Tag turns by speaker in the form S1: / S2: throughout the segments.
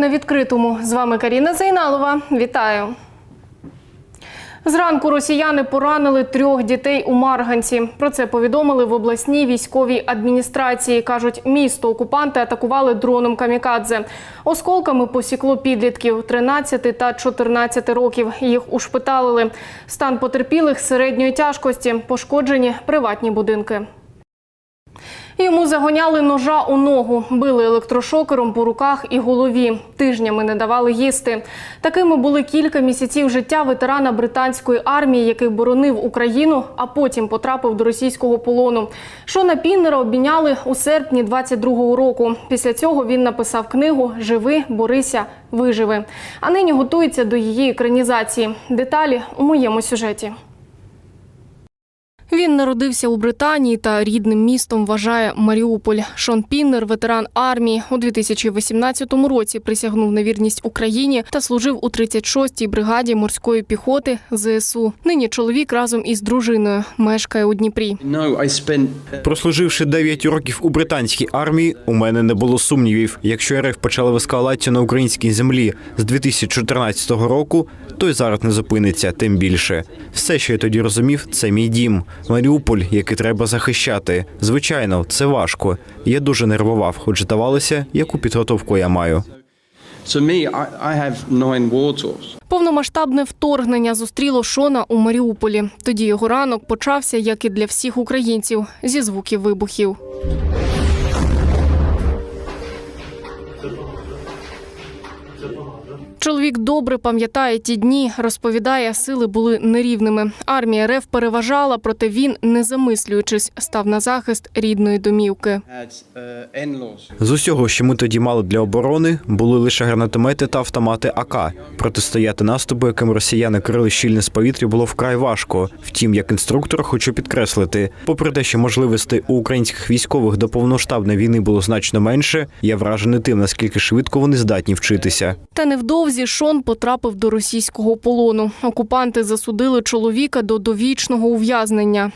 S1: на відкритому. З вами Каріна Зайналова. Вітаю. Зранку росіяни поранили трьох дітей у Марганці. Про це повідомили в обласній військовій адміністрації. кажуть, місто окупанти атакували дроном камікадзе. Осколками посікло підлітків 13 та 14 років. Їх ушпиталили. Стан потерпілих середньої тяжкості, пошкоджені приватні будинки. Йому загоняли ножа у ногу, били електрошокером по руках і голові. Тижнями не давали їсти. Такими були кілька місяців життя ветерана британської армії, який боронив Україну, а потім потрапив до російського полону. Шона Піннера обміняли у серпні 22-го року. Після цього він написав книгу Живи, борися, виживи. А нині готується до її екранізації. Деталі у моєму сюжеті. Він народився у Британії та рідним містом вважає Маріуполь. Шон Піннер, ветеран армії, у 2018 році присягнув на вірність Україні та служив у 36-й бригаді морської піхоти ЗСУ. Нині чоловік разом із дружиною мешкає у Дніпрі.
S2: Spent
S3: Прослуживши 9 років у британській армії, у мене не було сумнівів. Якщо РФ почала ескалацію на українській землі з 2014 року, то й зараз не зупиниться, тим більше. Все, що я тоді розумів, це мій дім. Маріуполь, який треба захищати. Звичайно, це важко. Я дуже нервував, хоч здавалося, яку підготовку я маю.
S1: Повномасштабне вторгнення зустріло Шона у Маріуполі. Тоді його ранок почався, як і для всіх українців, зі звуків вибухів. Чоловік добре пам'ятає ті дні, розповідає, сили були нерівними. Армія РФ переважала, проте він, не замислюючись, став на захист рідної домівки.
S3: З усього, що ми тоді мали для оборони, були лише гранатомети та автомати АК. Протистояти наступу, яким росіяни крили щільне з повітря, було вкрай важко. Втім, як інструктор, хочу підкреслити, попри те, що можливостей у українських військових до повноштабної війни було значно менше, я вражений тим, наскільки швидко вони здатні вчитися.
S1: Та невдовзі Шон потрапив до російського полону. Окупанти засудили чоловіка до довічного ув'язнення.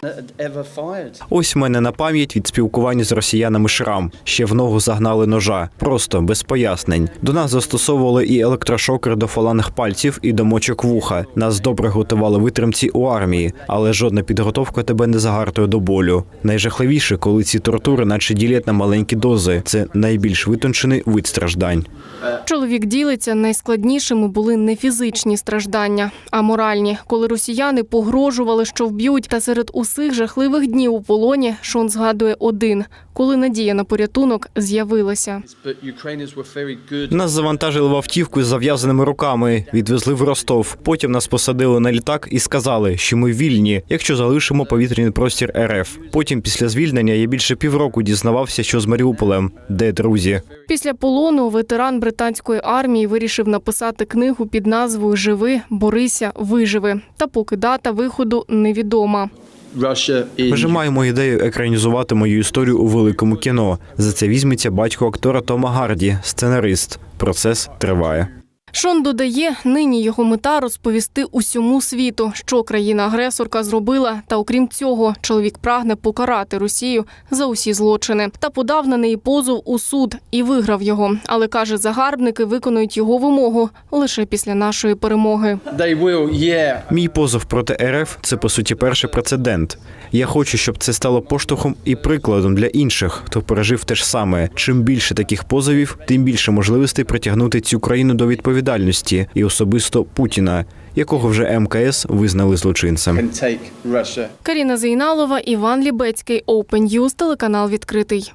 S3: Ось в мене на пам'ять від спілкування з росіянами шрам. Ще в ногу загнали ножа. Просто без пояснень. До нас застосовували і електрошокер до фаланг пальців, і до мочок вуха. Нас добре готували витримці у армії, але жодна підготовка тебе не загартує до болю. Найжахливіше, коли ці тортури, наче ділять на маленькі дози. Це найбільш витончений вид страждань.
S1: Чоловік ділиться, найскладнішими були не фізичні страждання, а моральні. Коли росіяни погрожували, що вб'ють, та серед усіх жахливих днів у полоні Шон згадує один, коли надія на порятунок з'явилася.
S3: Нас завантажили в автівку з зав'язаними руками, відвезли в Ростов. Потім нас посадили на літак і сказали, що ми вільні, якщо залишимо повітряний простір РФ. Потім, після звільнення, я більше півроку дізнавався, що з Маріуполем, де друзі.
S1: Після полону ветеран британської армії вирішив написати книгу під назвою Живи, борися, виживи. Та поки дата виходу невідома.
S3: Ми вже маємо ідею екранізувати мою історію у великому кіно. За це візьметься батько актора Тома Гарді, сценарист. Процес триває.
S1: Шон додає, нині його мета розповісти усьому світу, що країна-агресорка зробила. Та окрім цього, чоловік прагне покарати Росію за усі злочини та подав на неї позов у суд і виграв його. Але каже, загарбники виконують його вимогу лише після нашої перемоги.
S3: Мій позов проти РФ це по суті перший прецедент. Я хочу, щоб це стало поштовхом і прикладом для інших, хто пережив те ж саме. Чим більше таких позовів, тим більше можливостей притягнути цю країну до відповідальності і особисто Путіна, якого вже МКС визнали злочинцем.
S1: Каріна Зейналова, Іван Лібецький, Open News, телеканал відкритий.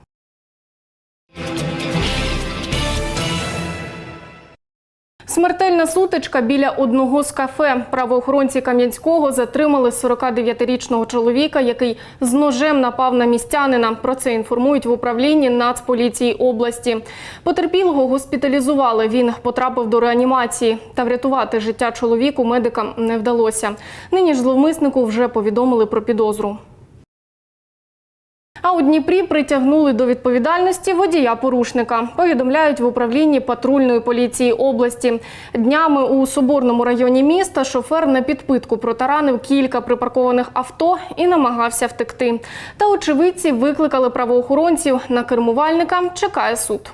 S1: Смертельна сутичка біля одного з кафе. Правоохоронці Кам'янського затримали 49-річного чоловіка, який з ножем напав на містянина. Про це інформують в управлінні Нацполіції області. Потерпілого госпіталізували. Він потрапив до реанімації. Та врятувати життя чоловіку медикам не вдалося. Нині ж зловмиснику вже повідомили про підозру. А у Дніпрі притягнули до відповідальності водія-порушника. Повідомляють в управлінні патрульної поліції області. Днями у Соборному районі міста шофер на підпитку протаранив кілька припаркованих авто і намагався втекти. Та очевидці викликали правоохоронців. На кермувальника чекає суд.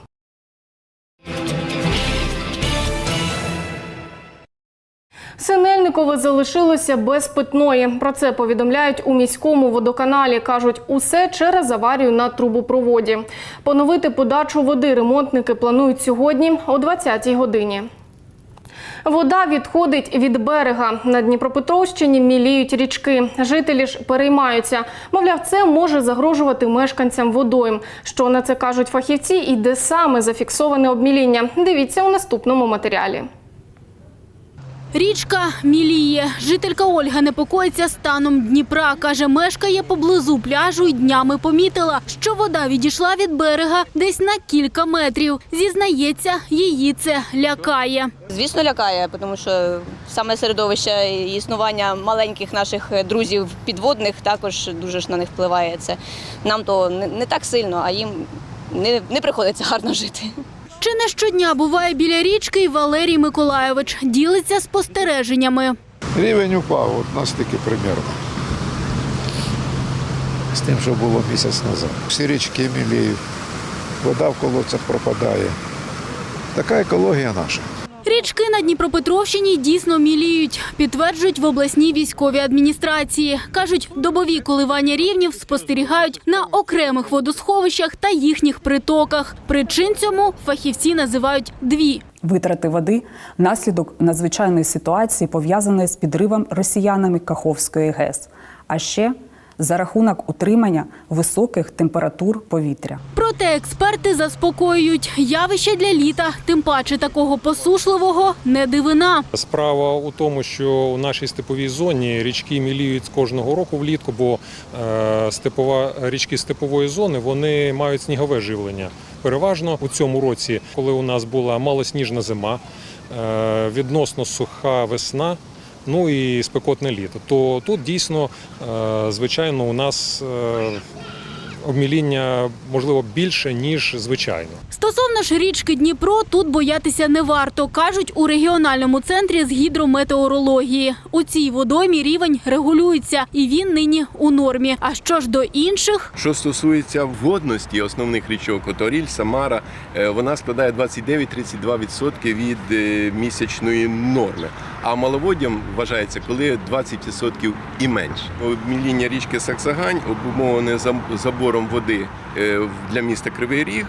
S1: Синельникове залишилося без питної. Про це повідомляють у міському водоканалі. кажуть, усе через аварію на трубопроводі. Поновити подачу води ремонтники планують сьогодні о 20-й годині. Вода відходить від берега. На Дніпропетровщині міліють річки. Жителі ж переймаються. Мовляв, це може загрожувати мешканцям водойм. Що на це кажуть фахівці і де саме зафіксоване обміління? Дивіться у наступному матеріалі.
S4: Річка міліє. Жителька Ольга непокоїться станом Дніпра. Каже, мешкає поблизу пляжу і днями помітила, що вода відійшла від берега десь на кілька метрів. Зізнається, її це лякає.
S5: Звісно, лякає, тому що саме середовище існування маленьких наших друзів підводних також дуже ж на них впливає. Це нам то не так сильно, а їм не, не приходиться гарно жити.
S4: Чи не щодня буває біля річки і Валерій Миколайович ділиться спостереженнями.
S6: Рівень упав, от таки примірно. З тим, що було місяць назад. Всі річки міліють, вода в колодцях пропадає. Така екологія наша.
S4: Річки на Дніпропетровщині дійсно міліють, підтверджують в обласній військовій адміністрації. Кажуть, добові коливання рівнів спостерігають на окремих водосховищах та їхніх притоках. Причин цьому фахівці називають дві.
S7: витрати води внаслідок надзвичайної ситуації, пов'язаної з підривом росіянами Каховської ГЕС, а ще за рахунок утримання високих температур повітря.
S4: Проте експерти заспокоюють, явище для літа, тим паче такого посушливого, не дивина.
S8: Справа у тому, що у нашій степовій зоні річки міліють кожного року влітку, бо е, степова річки степової зони вони мають снігове живлення. Переважно у цьому році, коли у нас була малосніжна зима, е, відносно суха весна. Ну і спекотне літо. То тут дійсно, е, звичайно, у нас е, обміління можливо більше ніж звичайно.
S4: Стосовно ж річки Дніпро, тут боятися не варто, кажуть у регіональному центрі з гідрометеорології. У цій водоймі рівень регулюється, і він нині у нормі. А що ж до інших?
S9: Що стосується водності основних річок, Оторіль, Самара, е, вона складає 29-32% від е, місячної норми. А маловоддям вважається, коли 20% і менше. Обміління річки Саксагань обумовлене зам- забором води е, для міста Кривий Ріг.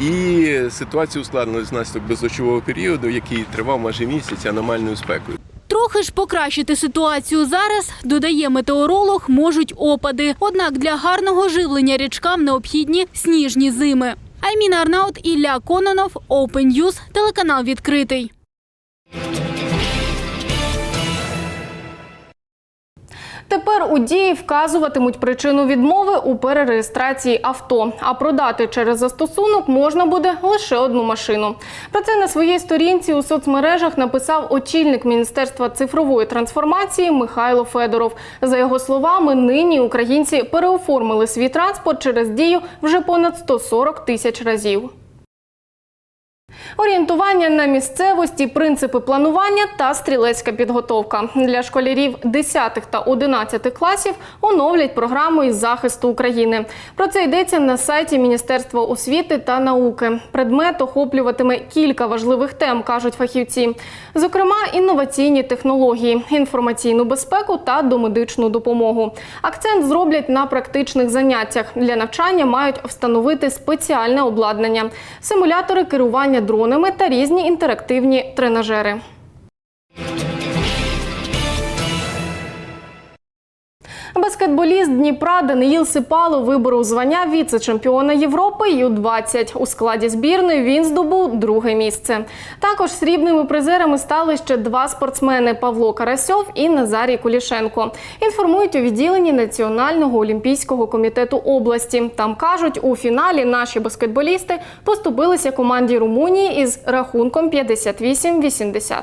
S9: І ситуація ускладнилась внаслідок бездощового періоду, який тривав майже місяць аномальною спекою.
S4: Трохи ж покращити ситуацію зараз, додає метеоролог, можуть опади. Однак для гарного живлення річкам необхідні сніжні зими. Айміна Арнаут, Ілля Кононов, Open News, телеканал відкритий.
S1: Тепер у дії вказуватимуть причину відмови у перереєстрації авто. А продати через застосунок можна буде лише одну машину. Про це на своїй сторінці у соцмережах написав очільник Міністерства цифрової трансформації Михайло Федоров. За його словами, нині українці переоформили свій транспорт через дію вже понад 140 тисяч разів. Орієнтування на місцевості, принципи планування та стрілецька підготовка для школярів 10 та 11 класів оновлять програму із захисту України. Про це йдеться на сайті Міністерства освіти та науки. Предмет охоплюватиме кілька важливих тем, кажуть фахівці. Зокрема, інноваційні технології, інформаційну безпеку та домедичну допомогу. Акцент зроблять на практичних заняттях. Для навчання мають встановити спеціальне обладнання, симулятори керування дронами та різні інтерактивні тренажери. Баскетболіст Дніпра Даниїл Сипало виборов звання віце-чемпіона Європи Ю-20. У складі збірної він здобув друге місце. Також срібними призерами стали ще два спортсмени Павло Карасьов і Назарій Кулішенко. Інформують у відділенні Національного олімпійського комітету області. Там кажуть, у фіналі наші баскетболісти поступилися команді Румунії із рахунком 58-80.